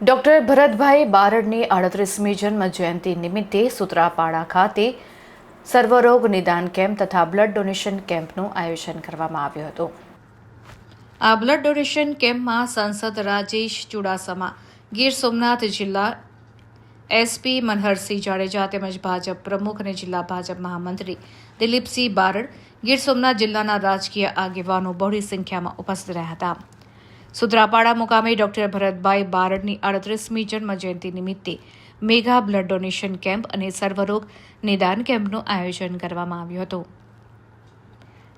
Doctor Bharatbhai બારડની આડત્રીસમી જન્મ જયંતિ નિમિત્તે સુત્રાપાડા ખાતે સર્વરોગ નિદાન કેમ્પ તથા બ્લડ ડોનેશન કેમ્પનું આયોજન કરવામાં આવ્યું હતું. આ બ્લડ ડોનેશન કેમ્પમાં સાંસદ રાજેશ ચુડાસમા, ગીર સોમનાથ જિલ્લા એસપી મનહરસિંહ જાડેજા તેમજ ભાજપ પ્રમુખ અને જિલ્લા ભાજપ મહામંત્રી દિલીપસિંહ બારડ ગીર સોમનાથ જિલ્લાના રાજકીય આગેવાનો બહોળી સંખ્યામાં ઉપસ્થિત રહ્યા હતા. સુત્રાપાડા મુકામે ડોક્ટર ભરતભાઈ બારડની અડત્રીસમી જન્મ જયંતિ નિમિત્તે મેગા બ્લડ ડોનેશન કેમ્પ અને સર્વરોગ નિદાન કેમ્પનું આયોજન કરવામાં આવ્યું હતું.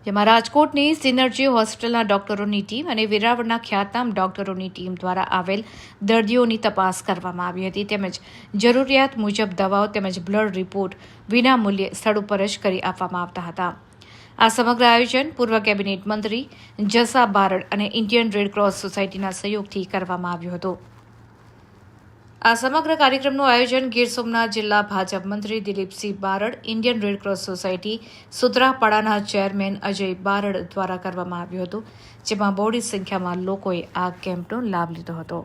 જેમાં રાજકોટની સિનર્જી હોસ્પિટલના ડોક્ટરોની ટીમ અને વેરાવળના ખ્યાતનામ ડોક્ટરોની ટીમ દ્વારા આવેલ દર્દીઓની તપાસ કરવામાં આવી હતી. તેમજ જરૂરિયાત મુજબ દવાઓ તેમજ બ્લડ રિપોર્ટ વિના મૂલ્યે સ્થળ ઉપર જ કરી આપવામાં આવતા હતા. આ સમગ્ર આયોજન પૂર્વ કેબિનેટ મંત્રી જસા બારડ અને ઇન્ડિયન રેડ ક્રોસ સોસાયટીના સહયોગથી કરવામાં આવ્યું હતું. આ સમગ્ર કાર્યક્રમનું આયોજન ગીર સોમનાથ જિલ્લા ભાજપ મંત્રી Dilipsinh Barad, Indian Red Cross Society સુત્રાપાડાના chairman Ajay Barad દ્વારા કરવામાં આવ્યું હતું, જેમાં બહોળી સંખ્યામાં લોકોએ આ કેમ્પનો લાભ લીધો હતો.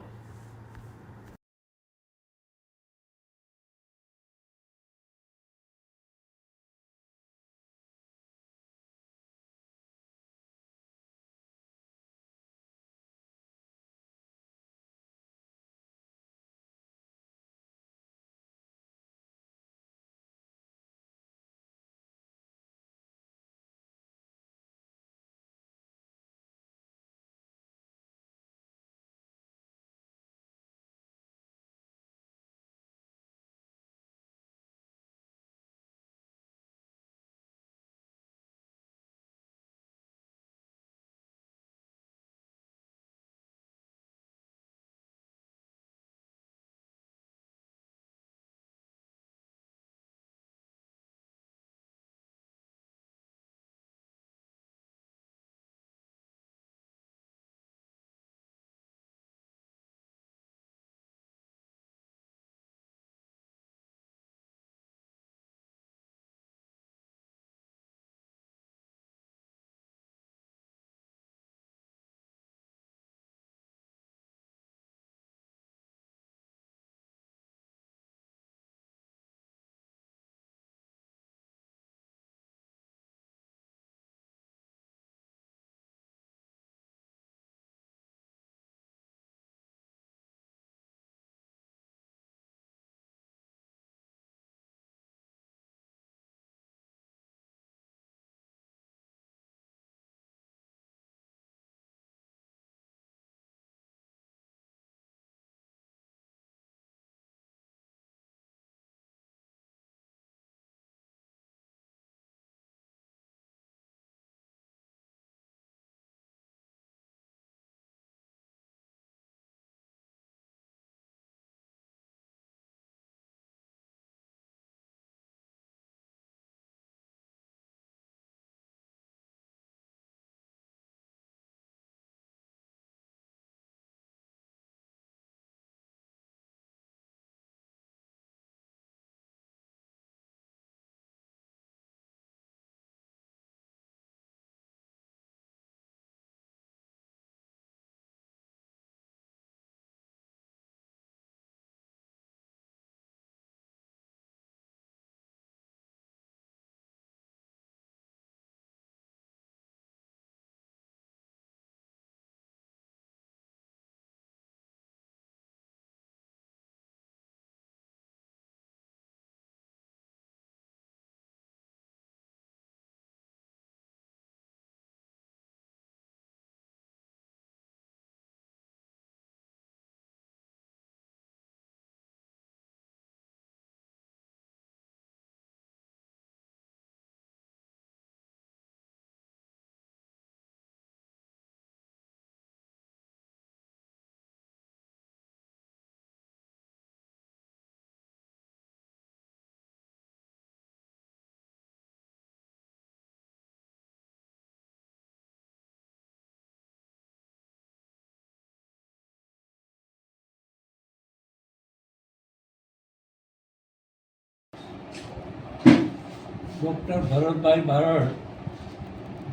ડૉક્ટર ભરતભાઈ બારડ,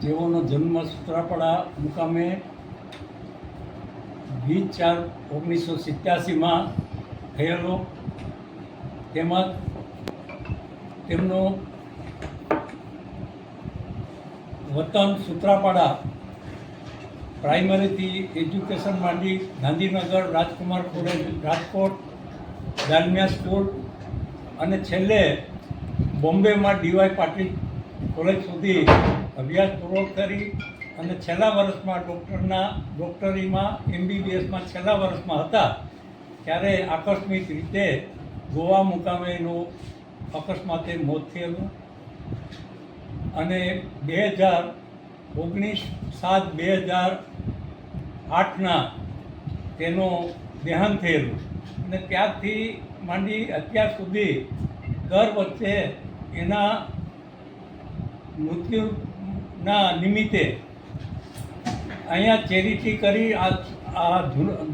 જેઓનો જન્મ સૂત્રાપડા મુકામે વીસ ચાર ઓગણીસો સિત્યાસીમાં થયેલો, તેમજ તેમનો વતન સૂત્રાપાડા પ્રાઇમરીથી એજ્યુકેશન માંડી ગાંધીનગર રાજકુમાર કોલેજ રાજકોટ દાલમિયા સ્કૂલ અને છેલ્લે બોમ્બેમાં ડીવાય પાટીલ કોલેજ સુધી અભ્યાસ પૂરો કરી અને છેલ્લા વર્ષમાં ડૉક્ટરના, ડૉક્ટરીમાં, એમબીબીએસમાં છેલ્લા વર્ષમાં હતા, ત્યારે આકસ્મિક રીતે ગોવા મુકામે એનું અકસ્માતે મોત થયેલું. અને બે હજાર ઓગણીસ સાત બે હજાર આઠના તેનો દેહાંત થયેલું. અને ત્યારથી માંડી અત્યાર સુધી દર વચ્ચે એના મૃત્યુના નિમિત્તે અહીંયા ચેરિટી કરી આ આ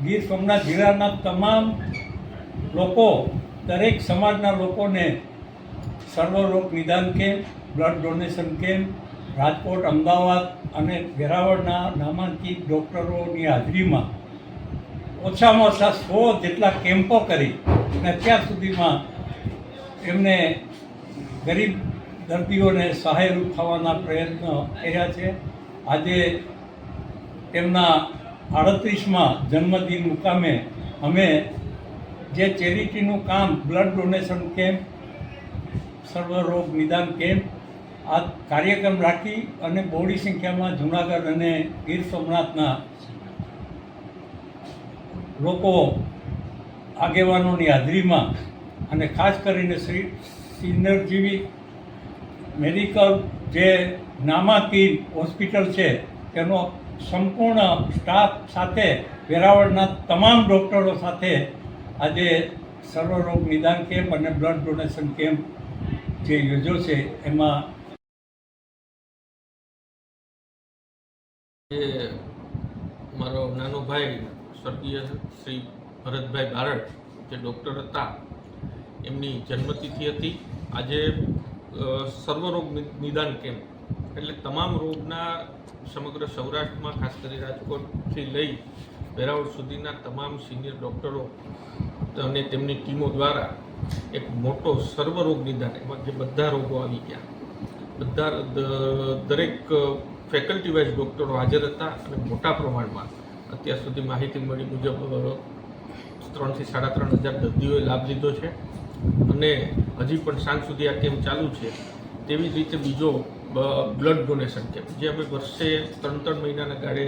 ગીર સોમનાથ જિલ્લાના તમામ લોકો, દરેક સમાજના લોકોને સર્વરોગ નિદાન camp, blood donation camp, Rajkot, Ahmedabad અને વેરાવળના નામાંકિત ડૉક્ટરોની હાજરીમાં ઓછામાં ઓછા સો જેટલા કેમ્પો કરી અને અત્યાર સુધીમાં એમને ગરીબ દર્દીઓને સહાયરૂપ થવાના પ્રયત્ન કર્યા છે. આજે તેમના આડત્રીસમાં જન્મદિન મુકામે અમે જે ચેરિટીનું કામ, બ્લડ ડોનેશન કેમ્પ, સર્વરોગ નિદાન કેમ્પ, આ કાર્યક્રમ રાખી અને બહોળી સંખ્યામાં જૂનાગઢ અને ગીર સોમનાથના લોકો આગેવાનોની હાજરીમાં અને ખાસ કરીને શ્રી સિનર્જીવી મેડિકલ જે નામાંકિત હોસ્પિટલ છે, તેનો સંપૂર્ણ સ્ટાફ સાથે, વેરાવળના તમામ ડૉક્ટરો સાથે આજે સર્વરોગ નિદાન કેમ્પ અને બ્લડ ડોનેશન કેમ્પ જે યોજ્યો છે, એમાં મારો નાનો ભાઈ, સ્વર્ગીય શ્રી ભરતભાઈ બારડ, જે ડૉક્ટર હતા એમની જન્મતિથિ હતી. આજે સર્વરોગ નિદાન કેમ્પ. એટલે તમામ રોગના સમગ્ર સૌરાષ્ટ્રમાં, ખાસ કરી રાજકોટથી લઈ વેરાવળ સુધીના તમામ સિનિયર ડૉક્ટરો અને તેમની ટીમો દ્વારા એક મોટો સર્વરોગ નિદાન, એમાં જે બધા રોગો આવી ગયા. બધા દરેક ફેકલ્ટી વાઇઝ ડૉક્ટરો હાજર હતા અને મોટા પ્રમાણમાં. અત્યાર સુધી માહિતી મળી મુજબ ત્રણથી સાડા ત્રણ હજાર દર્દીઓએ લાભ લીધો છે. અને હજી પણ સાંજ સુધી આ કેમ્પ ચાલુ છે, તેવી જ રીતે બીજો બ્લડ ડોનેશન કેમ્પ, જે અમે વર્ષે ત્રણ ત્રણ મહિનાના ગાળે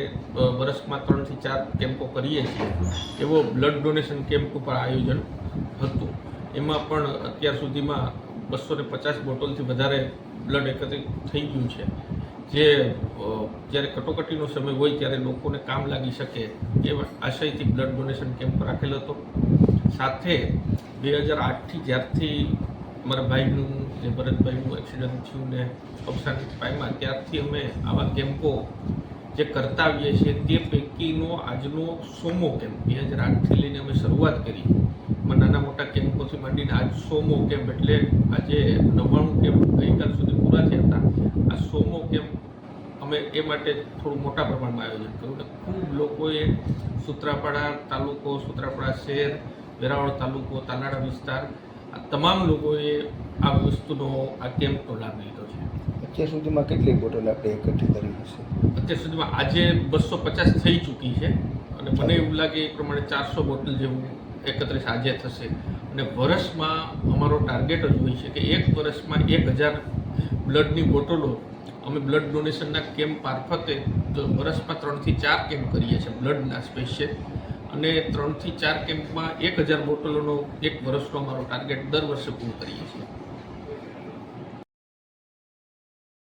વરસમાં ત્રણથી ચાર કેમ્પો કરીએ છીએ, એવો બ્લડ ડોનેશન કેમ્પ ઉપર આયોજન હતું. એમાં પણ અત્યાર સુધીમાં બસો ને પચાસ બોટલથી વધારે બ્લડ એકત્રિત થઈ ગયું છે. જે જ્યારે કટોકટીનો સમય હોય ત્યારે લોકોને કામ લાગી શકે એ આશયથી બ્લડ ડોનેશન કેમ્પ રાખેલો હતો. સાથે બે હજાર આઠથી જ્યારથી મારા ભાઈનું જે ભરતભાઈનું એક્સિડન્ટ થયું ને અવસાન પામ્યા, ત્યારથી અમે આવા કેમ્પો જે કરતા આવીએ છીએ તે પૈકીનો આજનો સોમો કેમ્પ. બે હજાર આઠથી લઈને અમે શરૂઆત કરી. નાના મોટા કેમ્પોથી માંડીને આજ સોમો કેમ્પ એટલે આજે નવ્વાણું કેમ્પ ગઈકાલ સુધી પૂરા થયા હતા. આ સોમો કેમ્પ અમે એ માટે થોડું મોટા પ્રમાણમાં આયોજન કર્યું અને ખૂબ લોકોએ સૂત્રાપાડા તાલુકો, સૂત્રાપાડા શહેર વેરાવળ તાલુકો તાલાળા વિસ્તાર આ તમામ લોકોએ આ વસ્તુનો આ કેમ્પનો લાભ લીધો છે. અત્યાર સુધીમાં કેટલી બોટલ આપણે એકઠી કરી હશે? અત્યાર સુધીમાં આજે બસો પચાસ થઈ ચૂકી છે અને મને એવું લાગે એ પ્રમાણે ચારસો બોટલ જેવું એકત્રીસ આજે થશે. અને વર્ષમાં અમારો ટાર્ગેટ જ હોય છે કે એક વર્ષમાં એક હજાર બ્લડની બોટલો અમે બ્લડ ડોનેશનના કેમ્પ મારફતે વર્ષમાં ત્રણથી ચાર કેમ્પ કરીએ છીએ. બ્લડના સ્પેશિયલ અને ત્રણથી ચાર કેમ્પમાં એક હજાર બોટલોનો એક વર્ષનો અમારો ટાર્ગેટ દર વર્ષે પૂર્ણ કરીએ છીએ.